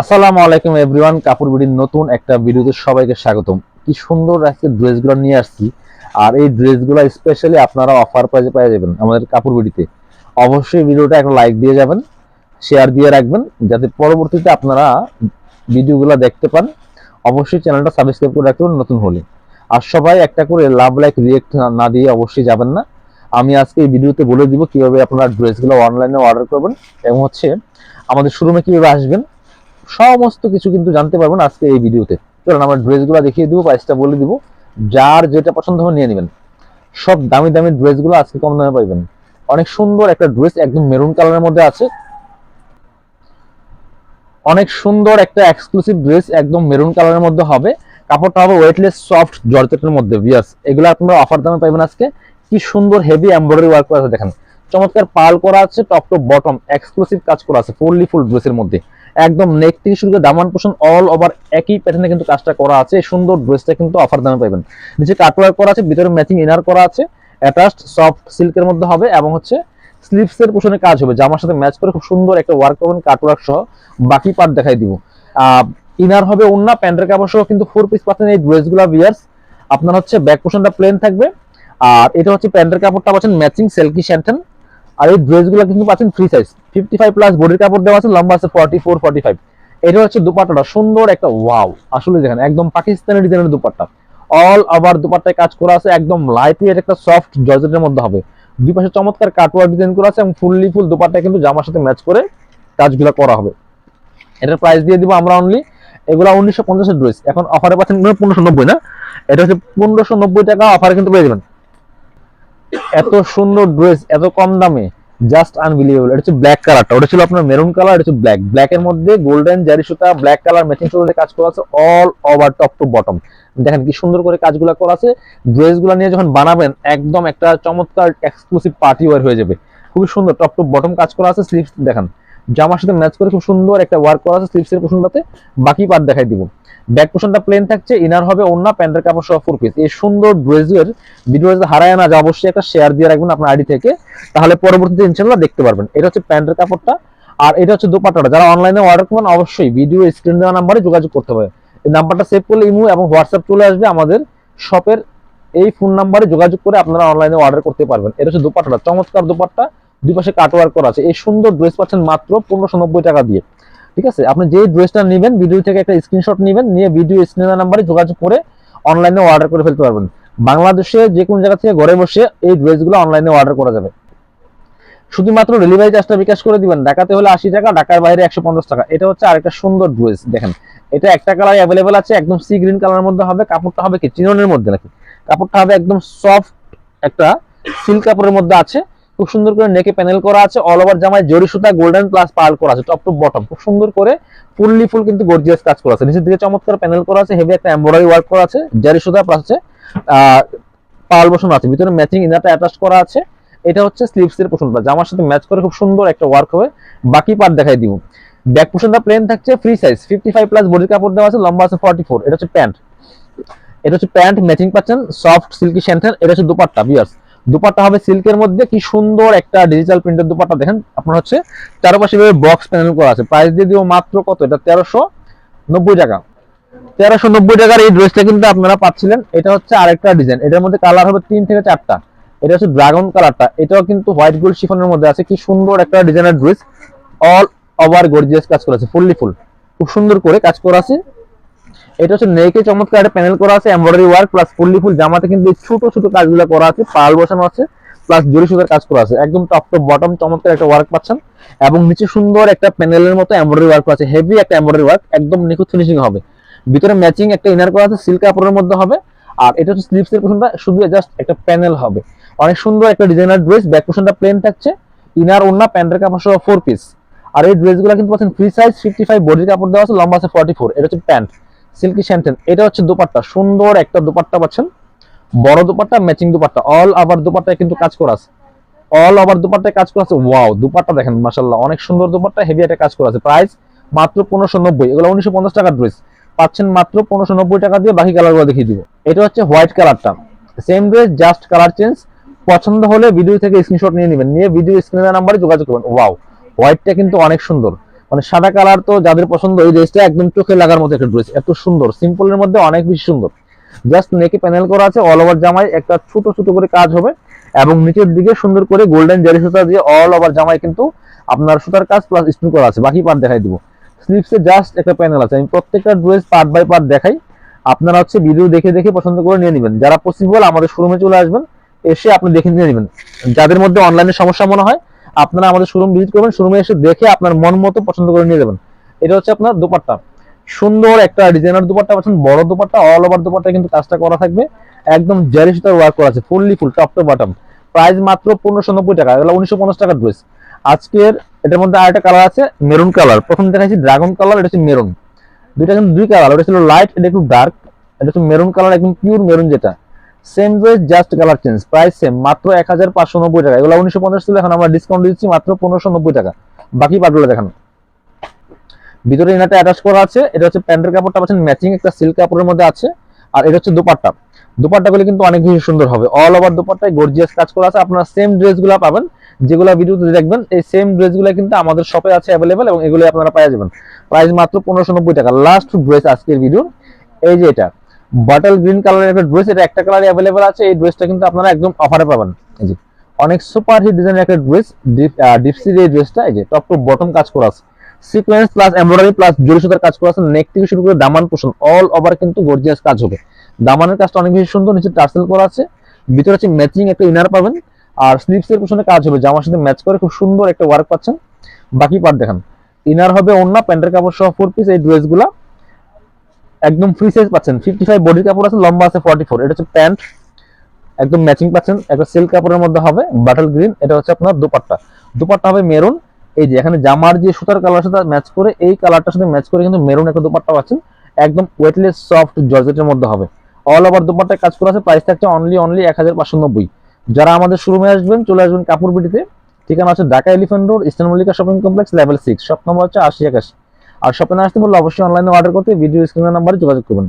আসসালামু আলাইকুম এভরিওয়ান কাপড় বিডির নতুন একটা ভিডিওতে সবাইকে স্বাগতম। কি সুন্দর আজকে ড্রেসগুলো নিয়ে আসছি। আর এই ড্রেসগুলো স্পেশালি আপনারা অফার প্রাইজে পেয়ে যাবেন আমাদের কাপড় বিডিতে। অবশ্যই ভিডিওটা একটা লাইক দিয়ে যাবেন শেয়ার দিয়ে রাখবেন, যাতে পরবর্তীতে আপনারা ভিডিওগুলো দেখতে পান। অবশ্যই চ্যানেলটা সাবস্ক্রাইব করে রাখবেন নতুন হলে। আর সবাই একটা করে লাভ লাইক রিয়েক্ট না দিয়ে অবশ্যই যাবেন না। আমি আজকে এই ভিডিওতে বলে দিব কীভাবে আপনারা ড্রেসগুলো অনলাইনে অর্ডার করবেন এবং হচ্ছে আমাদের শোরুমে কীভাবে আসবেন। সমস্ত কিছু কিন্তু জানতে পারবেন আজকে এই ভিডিওতে। চলুন, আমরা ড্রেসগুলো দেখিয়ে দিব প্রাইসটা বলে দিব। যার যেটা পছন্দ হবে নিয়ে নেবেন। সব দামি দামি ড্রেসগুলো আজকে কম দামে পাইবেন। অনেক সুন্দর একটা ড্রেস, একদম মেরুন কালারের মধ্যে আছে। অনেক সুন্দর একটা এক্সক্লুসিভ ড্রেস, একদম মেরুন কালারের মধ্যে হবে। কাপড়টা হবে ওয়েটলেস সফট জর্জেটের মধ্যে বিয়ার্স এগুলো আপনারা অফার দামে পাইবেন আজকে। কি সুন্দর হেভি এমব্রয়ডারি ওয়ার্ক করা দেখেন। চমৎকার পাল করা আছে টপ টপ বটম এক্সক্লুসিভ কাজ করা আছে ফুললি ফুল ড্রেসের মধ্যে। একদম নেক থেকে শুরু করে দামান পোষণ অল ওভার একই প্যাটার্নে কিন্তু কাজটা করা আছে, সুন্দর ড্রেসটা কিন্তু অফার দামে পাবেন। নিচে কাটওয়ার্ক করা আছে, ভিতরে ম্যাচিং ইনার করা আছে অ্যাটাচড সফট সিল্কের মধ্যে হবে এবং হচ্ছে স্লিভসের পোষণে কাজ হবে, জামার সাথে ম্যাচ করে খুব সুন্দর একটা ওয়ার্ক পাবেন কাটওয়ার্ক সহ, বাকি পার্ট দেখাই দিব। ইনার হবে ওন্না প্যান্টের কাপড় সহ কিন্তু ফোর পিস পাচ্ছেন এই ড্রেসগুলো বিয়ার্স আপনার হচ্ছে ব্যাক পোষণটা প্লেন থাকবে, আর এটা হচ্ছে প্যান্টের কাপড়টা পাচ্ছেন ম্যাচিং সেলকি শ্যান্টেন আর এই ড্রেসগুলো কিন্তু পাচ্ছেন free size fifty five plus বডির কাপড় দেওয়া আছে, লম্বা আছে ফর্টি ফোর ফর্টি ফাইভ এটা হচ্ছে দুপাট্টাটা, সুন্দর একটা ওয়াও আসলে দেখেন, একদম পাকিস্তানি ডিজাইনের দুপাট্টা। অল ওভার দুপাট্টায় কাজ করা আছে, একদম লাইট ওয়েট একটা সফট জর্জেটের মধ্যে হবে। দুই পাশে চমৎকার কাটওয়ার ডিজাইন করা আছে এবং ফুললি ফুল দুপাট্টায় কিন্তু জামার সাথে ম্যাচ করে কাজগুলো করা হবে। এটার প্রাইস দিয়ে দিব আমরা অনলি এগুলো উনিশশো পঞ্চাশের ড্রেস এখন অফারে পাচ্ছেন পনেরোশো নব্বই না? এটা হচ্ছে পনেরোশো নব্বই টাকা অফারে কিন্তু পেয়ে যাবেন। এত সুন্দর ড্রেস, এত কম দামে জাস্ট আনবিলিভেবল এটা হচ্ছে ব্ল্যাক কালারটা ওটা ছিল আপনার মেরুন কালার এটা হচ্ছে ব্ল্যাক ব্ল্যাক এর মধ্যে গোল্ডেন জারি সুতা ব্ল্যাক কালার ম্যাচিং সুতা কাজ করা আছে all over top to bottom দেখেন কি সুন্দর করে কাজগুলো করা আছে। ড্রেসগুলো নিয়ে যখন বানাবেন, একদম একটা চমৎকার এক্সক্লুসিভ পার্টি ওয়ার হয়ে যাবে। খুবই সুন্দর টপ টু বটম কাজ করা আছে স্লিভস দেখেন। জামার সাথে ম্যাচ করে খুব সুন্দর একটা ওয়ার্ক করা আছে স্লিভসের পোষণটাতে। বাকি পার্ট দেখাই দিব। ব্যাক পোষণটা প্লেন থাকছে ইনার হবে অন্য প্যান্টের কাপড় সহ ফোর পিস এই সুন্দর ড্রেসের ভিডিও হারায় না যা অবশ্যই একটা শেয়ার দিয়ে রাখবেন আপনার আইডি থেকে। তাহলে পরবর্তীতে ইনশাল্লাহ দেখতে পারবেন। এটা হচ্ছে প্যান্টের কাপড়টা। আর এটা হচ্ছে দোপাট্টাটা। যারা অনলাইনে অর্ডার করবেন, অবশ্যই ভিডিও স্ক্রিন দেওয়া নাম্বারে যোগাযোগ করতে হবে। এই নাম্বারটা সেভ করলে ইমো এবং হোয়াটসঅ্যাপ চলে আসবে আমাদের শপের এই ফোন নাম্বারে যোগাযোগ করে আপনারা অনলাইনে অর্ডার করতে পারবেন। এটা হচ্ছে দোপাট্টাটা। চমৎকার দোপাট্টা। দুই পাশে কাটওয়ার্ক করা আছে। এই সুন্দর ড্রেস পাচ্ছেন মাত্র পনেরোশো নব্বই টাকা দিয়ে। ঠিক আছে? আপনি যে ড্রেসটা নেবেন ভিডিও থেকে একটা স্ক্রিনশট নেবেন, নিয়ে ভিডিও স্ক্রিনের নাম্বারে যোগাযোগ করে অনলাইনে অর্ডার করে ফেলতে পারবেন। বাংলাদেশে যে কোনো জায়গা থেকে ঘরে বসে এই ড্রেসগুলো অনলাইনে অর্ডার করা যাবে। শুধুমাত্র ডেলিভারি চার্জটা বিকাশ করে দিবেন। ঢাকাতে হলে আশি টাকা, ঢাকার বাইরে একশো পঞ্চাশ টাকা। এটা হচ্ছে আরেকটা সুন্দর ড্রেস দেখেন। এটা একটা কালার অ্যাভেলেবেল আছে, একদম সি গ্রিন কালারের মধ্যে হবে। কাপড়টা হবে কি চিননের মধ্যে নাকি? কাপড়টা হবে একদম সফট একটা সিল্ক কাপড়ের মধ্যে আছে। খুব সুন্দর করে নেকে প্যানেল করা আছে অল ওভার জামায় জরি সুতা গোল্ডেন প্লাস পাল করা আছে টপ টু বটম খুব সুন্দর করে ফুললি ফুল কিন্তু গর্জিয়াস কাজ করা আছে। নিচের দিকে চমৎকার প্যানেল করা আছে হেভি একটা এমব্রয়ডারি ওয়ার্ক করা আছে জারি সুতা প্লাস আছে পার্ল বসানো আছে। ভিতরে ম্যাচিং ইনারটা অ্যাটাচ করা আছে। এটা হচ্ছে স্লিভস এর পোষণটা জামার সাথে ম্যাচ করে খুব সুন্দর একটা ওয়ার্ক হবে। বাকি পার্ট দেখাই দিব। ব্যাক পোষণটা প্লেন থাকছে free size fifty five plus বডির কাপড় দেওয়া আছে, লম্বা আছে ফর্টি ফোর এটা হচ্ছে প্যান্ট এটা হচ্ছে প্যান্ট ম্যাচিং পাচ্ছেন সফট সিল্কি শ্যান্টেন এটা হচ্ছে দুপাট্টা বিয়ার্স দুপাট্টা হবে সিল্কের মধ্যে। কি সুন্দর একটা ডিজিটাল প্রিন্টের দুপাট্টা দেখেন। আপনার হচ্ছে চারপাশে বক্স প্যানেল করা আছে। প্রাইস দিয়ে দিব মাত্র কত? এটা তেরোশো নব্বই টাকা। তেরোশো নব্বই টাকার এই ড্রেসটা কিন্তু আপনারা পাচ্ছিলেন। এটা হচ্ছে আরেকটা ডিজাইন এটার মধ্যে কালার হবে তিন থেকে চারটা। এটা হচ্ছে ড্রাগন কালারটা এটাও কিন্তু হোয়াইট গোল্ড শিফনের মধ্যে আছে। কি সুন্দর একটা ডিজাইনের ড্রেস অল ওভার গর্জিয়াস কাজ করা আছে। ফুললি ফুল খুব সুন্দর করে কাজ করা আছে। এটা হচ্ছে নেকে চমৎকার একটা প্যানেল করা আছে embroidery work plus fully full জামাতে কিন্তু ছোট ছোট কাজগুলো করা আছে, পাল বসানো আছে প্লাস জরি সুতার কাজ করা আছে। একদম টপ টপ বটম চমৎকার একটা ওয়ার্ক পাচ্ছেন। এবং নিচে সুন্দর একটা প্যানেলের মতো এমব্রয়ডারি ওয়ার্ক আছে হেভি একটা এমব্রয়ডারি ওয়ার্ক একদম নিখুঁত ফিনিশিং হবে। ভিতরে ম্যাচিং একটা ইনার করা আছে সিল্ক কাপড়ের মধ্যে হবে। আর এটা হচ্ছে স্লিভসের পোর্শনটা শুধু জাস্ট একটা প্যানেল হবে। অনেক সুন্দর একটা ডিজাইনার ড্রেস ব্যাক পোর্শনটা প্লেন থাকছে ইনার ওন্না প্যান্টের কাপড় সহ ফোর পিস আর এই ড্রেসগুলো কিন্তু পাচ্ছেন ফ্রি সাইজ ফিফটি ফাইভ বডির কাপড় দেওয়া আছে, লম্বা আছে ফর্টি ফোর এটা হচ্ছে প্যান্ট। সিল্কি শ্যান্টেন এটা হচ্ছে দুপাট্টা। সুন্দর একটা দুপাট্টা পাচ্ছেন। বড় dupatta matching dupatta. All over দুপাট্টায় কিন্তু কাজ করা আছে। অল ওভার দুপাট্টায় কাজ করা আছে। ওয়াও দুপাট্টা দেখেন মাসাল্লাহ অনেক সুন্দর দুপাট্টা হেভি একটা কাজ করা আছে। প্রাইস মাত্র পনেরোশো নব্বই। এগুলো উনিশশো পঞ্চাশ টাকার ড্রেস পাচ্ছেন মাত্র পনেরোশো নব্বই টাকা দিয়ে বাকি কালারগুলো দেখিয়ে দিব। এটা হচ্ছে হোয়াইট কালারটা same dress just colour change পছন্দ হলে ভিডিও থেকে স্ক্রিনশট নিয়ে নেবেন। নিয়ে ভিডিও স্ক্রিনের নাম্বারে যোগাযোগ করবেন। ওয়াও হোয়াইটটা কিন্তু অনেক সুন্দর। মানে সাদা কালার তো যাদের পছন্দ, এই ড্রেসটা একদম চোখে লাগার মতো একটা ড্রেস এত সুন্দর সিম্পলের মধ্যে অনেক বেশি সুন্দর। জাস্ট নেকে প্যানেল করা আছে অল ওভার জামায় একটা ছোট ছোট করে কাজ হবে। এবং নিচের দিকে সুন্দর করে গোল্ডেন জারি সুতা দিয়ে অল ওভার জামায় কিন্তু আপনার সুতার কাজ প্লাস স্টোন করা আছে। বাকি পার্ট দেখাই দিব। স্লিপসে জাস্ট একটা প্যানেল আছে। আমি প্রত্যেকটা ড্রেস পার্ট বাই পার্ট দেখাই। আপনারা হচ্ছে ভিডিও দেখে দেখে পছন্দ করে নিয়ে নেবেন। যারা পসিবল আমাদের শোরুমে চলে আসবেন, এসে আপনি দেখে নিয়ে নেবেন। যাদের মধ্যে অনলাইনে সমস্যা মনে হয় আপনারা আমাদের শোরুম ভিজিট করবেন শোরুমে এসে দেখে আপনার মন মতো পছন্দ করে নিয়ে যাবেন। এটা হচ্ছে আপনার দুপাট্টা। সুন্দর একটা ডিজাইনার দুপাট্টা পাচ্ছেন, বড় দুপাট্টা অল ওভার দুপাট্টা কিন্তু কাজটা করা থাকবে। একদম জারি সুতার ওয়ার্ক করা আছে fully full top to bottom price মাত্র পনেরোশো নব্বই টাকা, এগুলো উনিশশো পঞ্চাশ টাকার ড্রেস আজকের এটার মধ্যে আরেকটা কালার আছে মেরুন কালার প্রথম দেখাচ্ছি ড্রাগন কালার এটা হচ্ছে মেরুন দুইটা কিন্তু দুই কালার ওটা ছিল লাইট এটা একটু ডার্ক এটা হচ্ছে মেরুন কালার একদম পিওর মেরুন যেটা। Same dress just colour change price same মাত্র এক হাজার পাঁচশো নব্বই টাকা। এগুলো উনিশশো পঞ্চাশ ছিল, এখন আমরা ডিসকাউন্ট দিচ্ছি মাত্র পনেরোশো নব্বই টাকা। বাকি পাটগুলো দেখান। ভিতরে ইনারটা অ্যাটাচ করা আছে, এটা হচ্ছে প্যান্টের কাপড়টা পাচ্ছেন ম্যাচিং একটা সিল্ক কাপড়ের মধ্যে আছে, আর এটা হচ্ছে দুপাট্টা। দুপাট্টাগুলো কিন্তু অনেক বেশি সুন্দর হবে। অল ওভার দুপাট্টায় গর্জিয়াস কাজ করা আছে। আপনারা সেম ড্রেসগুলো পাবেন, যেগুলো ভিডিওতে দেখবেন, এই সেম ড্রেসগুলো কিন্তু আমাদের শপে আছে অ্যাভেলেবেল এবং এগুলো আপনারা পেয়ে যাবেন। প্রাইস মাত্র পনেরোশো টাকা। লাস্ট ড্রেস আজকের ভিডিও এই যে এটা। বাটল গ্রিন কালারের একটা ড্রেস এটা একটা কালারে অ্যাভেলেবেল আছে। এই ড্রেসটা কিন্তু আপনারা একদম অফারে পাবেন। এই যে, অনেক সুপার হিট ডিজাইনের একটা ড্রেস ডিপসির এই ড্রেসটা এই যে টপ টু বটম কাজ করা আছে। সিকোয়েন্স প্লাস এমব্রয়ডারি প্লাস জরি সুতার কাজ করা আছে। নেক থেকে শুরু করে দামান পোষণ অল ওভার কিন্তু গর্জিয়াস কাজ হবে। দামানের কাজটা অনেক বেশি সুন্দর, নিচে টার্সেল করা আছে। ভিতরে হচ্ছে ম্যাচিং একটা ইনার পাবেন। আর স্লিপসের পিছনে কাজ হবে। জামার সাথে ম্যাচ করে খুব সুন্দর একটা ওয়ার্ক পাচ্ছেন। বাকি পার্ট দেখান। ইনার হবে অন্য প্যান্টের কাপড় সহ ফোর পিস এই ড্রেসগুলা একদম ফ্রি সাইজ পাচ্ছেন। ফিফটি ফাইভ বডির কাপড় আছে, লম্বা আছে ফর্টি ফোর এটা হচ্ছে প্যান্ট, একদম ম্যাচিং পাচ্ছেন। একটা সিল্ক কাপড়ের মধ্যে হবে বাটল গ্রিন এটা হচ্ছে আপনার দুপাট্টা। দুপাট্টা হবে মেরুন এই যে এখানে জামার যে সুতার কালার সাথে ম্যাচ করে, এই কালারটার সাথে ম্যাচ করে কিন্তু মেরুন একটা দুপাট্টা পাচ্ছেন। একদম ওয়েটলেস সফট জর্জেটের মধ্যে হবে। অল ওভার দুপাট্টায় কাজ করা আছে প্রাইস থাকছে অনলি অনলি এক হাজার পাঁচশো নব্বই। যারা আমাদের শোরুমে আসবেন, চলে আসবেন কাপড় বিটিতে ঠিকানা আছে Dhaka elephant road, eastern Mallika shopping complex level six shop number হচ্ছে আশি একাশি। আর শপে আসতে বললে অবশ্যই অনলাইনে অর্ডার করতে ভিডিও স্ক্রিনের নাম্বারে যোগাযোগ করবেন।